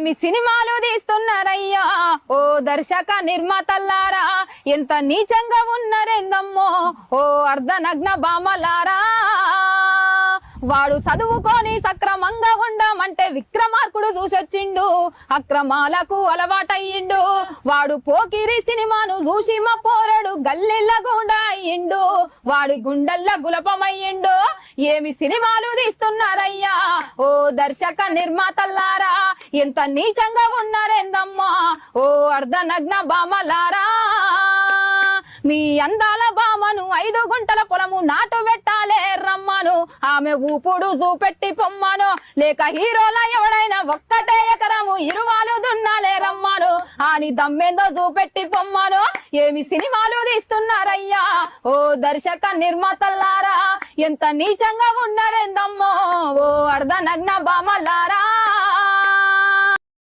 ఏమి సినిమాలు తీస్తున్నారయ్యా? ఓ దర్శక నిర్మాతల్లారా ఎంత నీచంగా ఉన్నారేందమ్మో? ఓ అర్ధనగ్న బామలారా? వాడు చదువుకొని సక్రమంగా ఉండమంటే విక్రమార్కుడు చూసొచ్చిండు అక్రమాలకు అలవాటయ్యిండు. వాడు పోకిరి సినిమాను చూసి మా పోరడు గల్లెల్ల గుండా అయ్యిండు. వాడి గుండెల్ల గులపమయ్యిండు. ఏమి సినిమాలు తీస్తున్నారయ్యా? దర్శక నిర్మాతల్లారా? ఎంత నీచంగా ఉన్నారేందమ్మా? ఓ అర్ధనగ్న బామలారా? మీ అందాల బామను ఐదు గుంటల పొలము నాటు పెట్టాలే రమ్మను. ఆమె ఊపుడు చూపెట్టి పొమ్మను. లేక హీరోల ఎవడైనా ఒక్కటే ఎకరము ఇరువాలు దున్నాలే రమ్మను. ఆని దమ్మేందో చూపెట్టి పొమ్మను. ఏమి సినిమాలు తీస్తున్నారయ్యా? ఓ దర్శక నిర్మాతల్లారా ఎంత నీచంగా ఉన్నారేందమ్మా? ఓ అర్ధనగ్న బామలారా